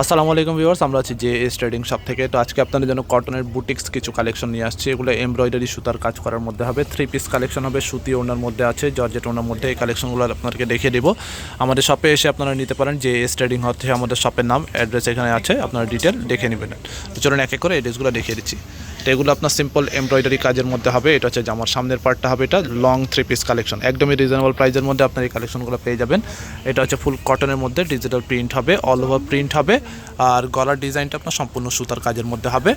আসসালামু আলাইকুম ভিউয়ার্স, আমরা আছি যে এস ট্রেডিং শপ থেকে। তো আজকে আপনাদের জন্য কটনের বুটিক্স কিছু কালেকশন নিয়ে আসছি। এগুলো এমব্রয়ডারি সুতার কাজ করার মধ্যে হবে। থ্রি পিস কালেকশন হবে, সুতি ওনার মধ্যে আছে, জর্জেট ওনার মধ্যে এই কালেকশনগুলো আপনাদেরকে দেখিয়ে দেবো। আমাদের শপে এসে আপনারা নিতে পারেন যে এস ট্রেডিং হচ্ছে আমাদের শপের নাম অ্যাড্রেস এখানে আছে, আপনারা ডিটেল দেখে নেবেন। চলুন এক এক করে এড্রেসগুলো দেখিয়ে দিচ্ছি। তো এগুলো আপনার সিম্পল এমব্রয়ডারি কাজের মধ্যে হবে। এটা হচ্ছে জামার সামনের পার্টটা হবে, এটা লং থ্রি পিস কালেকশন একদমই রিজনেবল প্রাইসের মধ্যে আপনার এই কালেকশনগুলো পেয়ে যাবেন। এটা হচ্ছে ফুল কটনের মধ্যে ডিজিটাল প্রিন্ট হবে অল ওভার প্রিন্ট হবে। আর গলার ডিজাইনটা আপনার সম্পূর্ণ সুতার কাজের মধ্যে হবে।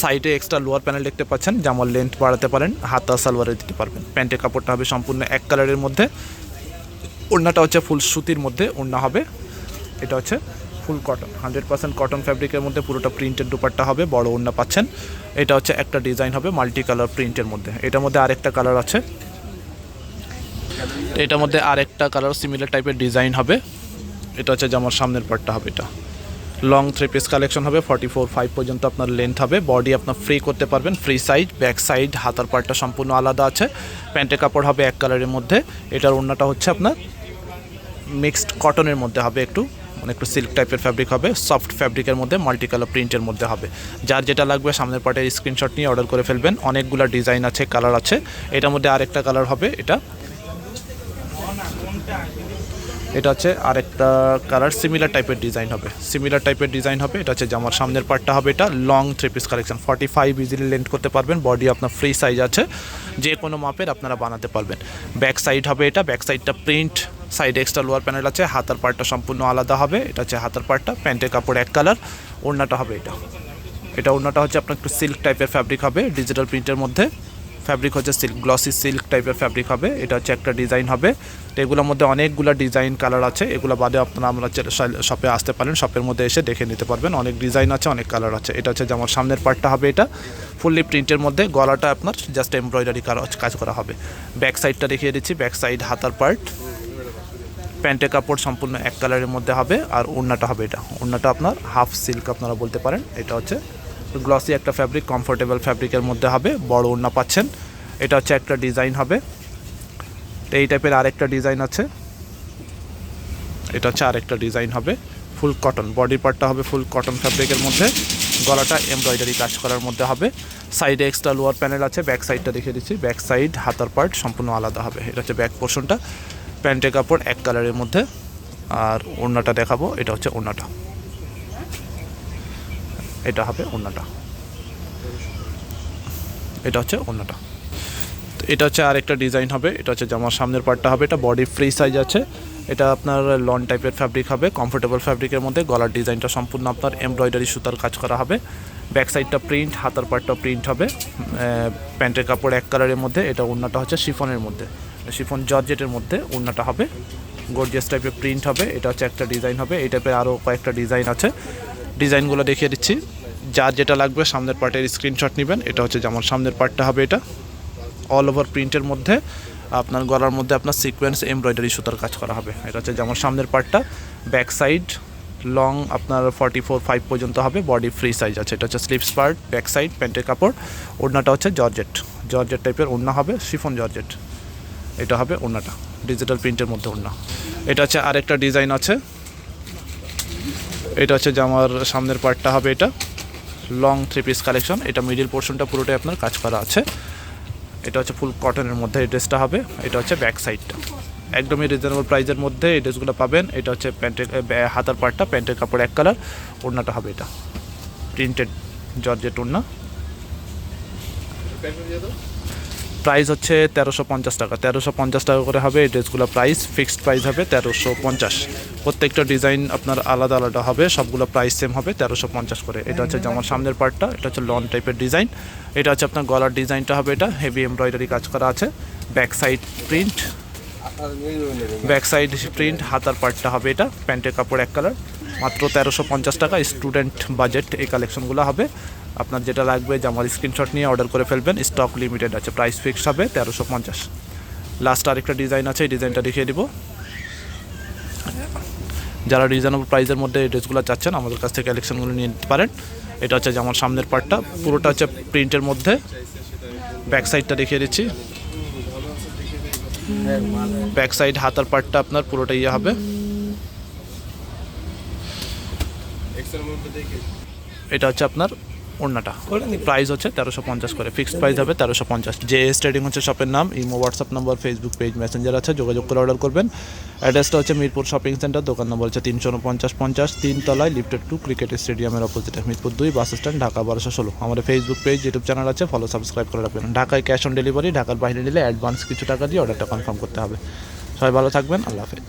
সাইডে এক্সট্রা লোয়ার প্যানেল দেখতে পাচ্ছেন জামার লেন্থ বাড়াতে পারেন, হাতা, সালোয়ারে দিতে পারবেন। প্যান্টের কাপড়টা হবে সম্পূর্ণ এক কালারের মধ্যে। ওড়নাটা হচ্ছে ফুল সুতির মধ্যে ওড়না হবে। এটা হচ্ছে full cotton hundred percent cotton ফ্যাব্রিকের মধ্যে পুরোটা প্রিন্টের দুপাট্টা হবে, বড় ওড়না পাচ্ছেন। এটা হচ্ছে একটা ডিজাইন হবে মাল্টি কালার প্রিন্টের মধ্যে। এটার মধ্যে আরেকটা কালার আছে। এটার মধ্যে আরেকটা কালার সিমিলার টাইপের ডিজাইন হবে। এটা হচ্ছে জামার সামনের পার্টটা হবে এটা। লং থ্রি পিস কালেকশন হবে ফর্টি ফোর ফাইভ পর্যন্ত আপনার লেন্থ হবে। বডি আপনার ফ্রি করতে পারবেন ফ্রি সাইড ব্যাক সাইড হাতার পার্টটা সম্পূর্ণ আলাদা আছে। প্যান্টের কাপড় হবে এক কালারের মধ্যে। এটার ওড়নাটা হচ্ছে আপনার মিক্সড কটনের মধ্যে হবে একটু। মানে একটু সিল্ক টাইপের ফ্যাব্রিক হবে সফট ফ্যাব্রিকের মধ্যে মাল্টি কালার প্রিন্টের মধ্যে হবে। যার যেটা লাগবে সামনের পাটে স্ক্রিনশট নিয়ে অর্ডার করে ফেলবেন। অনেকগুলো ডিজাইন আছে কালার আছে। এটার মধ্যে আরেকটা কালার হবে, এটা। এটা হচ্ছে আরেকটা কালার সিমিলার টাইপের ডিজাইন হবে। সিমিলার টাইপের ডিজাইন হবে, এটা হচ্ছে জামার সামনের পার্টটা হবে, এটা long three piece collection forty five easily length করতে পারবেন বডি আপনার ফ্রি সাইজ আছে, যে কোনো মাপের আপনারা বানাতে পারবেন। ব্যাক সাইড হবে এটা ব্যাক সাইডটা print side extra lower panel আছে, হাতার পার্টটা সম্পূর্ণ আলাদা হবে, এটা হচ্ছে হাতার পার্টটা প্যান্টের কাপড় এক কালার ওড়নাটা হবে এটা। এটা ওড়নাটা হচ্ছে আপনার একটু সিল্ক টাইপের ফ্যাব্রিক হবে ডিজিটাল প্রিন্টের মধ্যে। ফ্যাব্রিক হচ্ছে সিল্ক গ্লসি সিল্ক টাইপের ফ্যাব্রিক হবে। এটা হচ্ছে একটা ডিজাইন হবে। তো এগুলোর মধ্যে অনেকগুলো ডিজাইন কালার আছে। এগুলো বাদে আপনারা আমরা শপে আসতে পারেন। শপের মধ্যে এসে দেখে নিতে পারবেন। অনেক ডিজাইন আছে, অনেক কালার আছে। এটা হচ্ছে যেমন সামনের পার্টটা হবে এটা। ফুললি প্রিন্টের মধ্যে গলাটা আপনার জাস্ট এমব্রয়ডারি কাজ করা হবে। ব্যাক সাইডটা দেখিয়ে দিচ্ছি। ব্যাক সাইড হাতার পার্ট প্যান্টের কাপড় সম্পূর্ণ এক কালারের মধ্যে হবে। আর ওড়নাটা হবে এটা। ওড়নাটা আপনার হাফ সিল্ক আপনারা বলতে পারেন। এটা হচ্ছে গ্লসি একটা ফ্যাব্রিক কমফোর্টেবল ফ্যাব্রিকের মধ্যে হবে, বড় ওড়না পাচ্ছেন। এটা হচ্ছে একটা ডিজাইন হবে। তো এই টাইপের আরেকটা ডিজাইন আছে। এটা হচ্ছে আরেকটা ডিজাইন হবে ফুল কটন বডি পার্টটা হবে ফুল কটন ফ্যাব্রিকের মধ্যে। গলাটা এমব্রয়ডারি কাজ করার মধ্যে হবে। সাইডে এক্সট্রা লোয়ার প্যানেল আছে ব্যাক সাইডটা দেখে দিচ্ছি। ব্যাক সাইড হাতার পার্ট সম্পূর্ণ আলাদা হবে। এটা হচ্ছে ব্যাক পোর্শনটা প্যান্টের কাপড় এক কালারের মধ্যে। আর ওড়নাটা দেখাবো, এটা হচ্ছে ওড়নাটা। এটা হবে ওড়নাটা এটা হচ্ছে তো এটা হচ্ছে আরেকটা ডিজাইন হবে, এটা হচ্ছে জামার সামনের পার্টটা হবে, এটা বডি ফ্রি সাইজ আছে। এটা আপনার লন টাইপের ফ্যাব্রিক হবে কমফোর্টেবল ফ্যাব্রিকের মধ্যে গলার ডিজাইনটা সম্পূর্ণ আপনার এমব্রয়ডারি সুতার কাজ করা হবে। ব্যাক সাইডটা প্রিন্ট হাতার পার্টটা প্রিন্ট হবে। প্যান্টের কাপড় এক কালারের মধ্যে, এটা ওড়নাটা হচ্ছে শিফনের মধ্যে। শিফন জর্জেটের মধ্যে ওড়নাটা হবে। গর্জিয়াস টাইপের প্রিন্ট হবে, এটা হচ্ছে একটা ডিজাইন হবে। এই টাইপের আরও কয়েকটা ডিজাইন আছে। ডিজাইনগুলো দেখিয়ে দিচ্ছি। যার যেটা লাগবে সামনের পার্টের স্ক্রিনশট নেবেন। এটা হচ্ছে যেমন সামনের পার্টটা হবে এটা। অল ওভার প্রিন্টের মধ্যে আপনার গলার মধ্যে আপনার সিকোয়েন্স এমব্রয়ডারি সুতার কাজ করা হবে। এটা হচ্ছে যেমন সামনের পার্টটা। ব্যাক সাইড লং আপনার ফর্টি ফোর ফাইভ পর্যন্ত হবে। বডি ফ্রি সাইজ আছে। এটা হচ্ছে স্লিপস পার্ট ব্যাক সাইড প্যান্টের কাপড়। ওড়নাটা হচ্ছে জর্জেট জর্জেট টাইপের ওড়না হবে শিফন জর্জেট এটা হবে ওড়নাটা। ডিজিটাল প্রিন্টের মধ্যে ওড়না। এটা হচ্ছে আরেকটা ডিজাইন আছে। এটা হচ্ছে জামার সামনের পার্টটা হবে এটা। লং থ্রি পিস কালেকশন এটা মিডিল পোর্শনটা পুরোটাই আপনার কাজ করা আছে। এটা হচ্ছে ফুল কটনের মধ্যে এই ড্রেসটা হবে, এটা হচ্ছে ব্যাক সাইডটা একদমই রিজনেবল প্রাইসের মধ্যে এই ড্রেসগুলো পাবেন, এটা হচ্ছে প্যান্টের হাতার পার্টটা প্যান্টের কাপড় এক কালার ওড়নাটা হবে এটা। প্রিন্টেড জর্জেট ওড়না। প্রাইস হচ্ছে তেরোশো পঞ্চাশ টাকা। তেরোশো পঞ্চাশ টাকা করে হবে এই ড্রেসগুলো প্রাইস ফিক্সড প্রাইস হবে তেরোশো পঞ্চাশ। প্রত্যেকটা ডিজাইন আপনার আলাদা আলাদা হবে, সবগুলো প্রাইস সেম হবে তেরোশো পঞ্চাশ করে। এটা হচ্ছে জামার সামনের পার্টটা এটা হচ্ছে লন টাইপের ডিজাইন এটা হচ্ছে আপনার গলার ডিজাইনটা হবে এটা হেভি এমব্রয়ডারি কাজ করা আছে। Back side print back side print হাতার পার্টটা হবে এটা, প্যান্টের কাপড় এক কালার মাত্র তেরোশো পঞ্চাশ টাকা স্টুডেন্ট বাজেট এই কালেকশনগুলো হবে। আপনার যেটা লাগবে জামার স্ক্রিনশট নিয়ে অর্ডার করে ফেলবেন। স্টক লিমিটেড আছে প্রাইস ফিক্সড হবে তেরোশো পঞ্চাশ। লাস্ট আরেকটা ডিজাইন আছে, এই ডিজাইনটা দেখিয়ে দিব। যারা রিজনেবল প্রাইসের মধ্যে এই ড্রেসগুলো চাচ্ছেন, আমাদের কাছ থেকে কালেকশনগুলো নিয়ে নিতে পারেন। এটা হচ্ছে যেমন সামনের পার্টটা পুরোটা হচ্ছে প্রিন্টের মধ্যে। ব্যাক সাইডটা দেখিয়ে দিচ্ছি। ব্যাক সাইড হাতার পার্টটা আপনার পুরোটা ইয়ে হবে। এটা হচ্ছে আপনার ওড়নাটা। প্রাইস হচ্ছে তেরোশো পঞ্চাশ করে। ফিক্সড প্রাইস হবে তেরোশো পঞ্চাশ। যে এস ট্রেডিং হচ্ছে শপের নাম imo WhatsApp number Facebook page Messenger আছে যোগাযোগ করে অর্ডার করবেন। অ্যাড্রেসটা হচ্ছে মিরপুর শপিং সেন্টার দোকান নম্বর হচ্ছে তিনশো উনপঞ্চাশ পঞ্চাশ তিন তলায় লিফটেড টু ক্রিকেট স্টেডিয়ামের অপোজিটে মিরপুর দুই বাস স্ট্যান্ড ঢাকা বারোশো ষোলো। আমাদের ফেসবুক পেজ ইউটিউব চ্যানেল আছে ফলো সাবস্ক্রাইব করে রাখবেন। ঢাকায় ক্যাশ অন ডেলিভারি ঢাকার বাইরে নিলে অ্যাডভান্স কিছু টাকা দিয়ে অর্ডারটা কনফার্ম করতে হবে। সবাই ভালো থাকবেন আল্লাহ হাফেজ।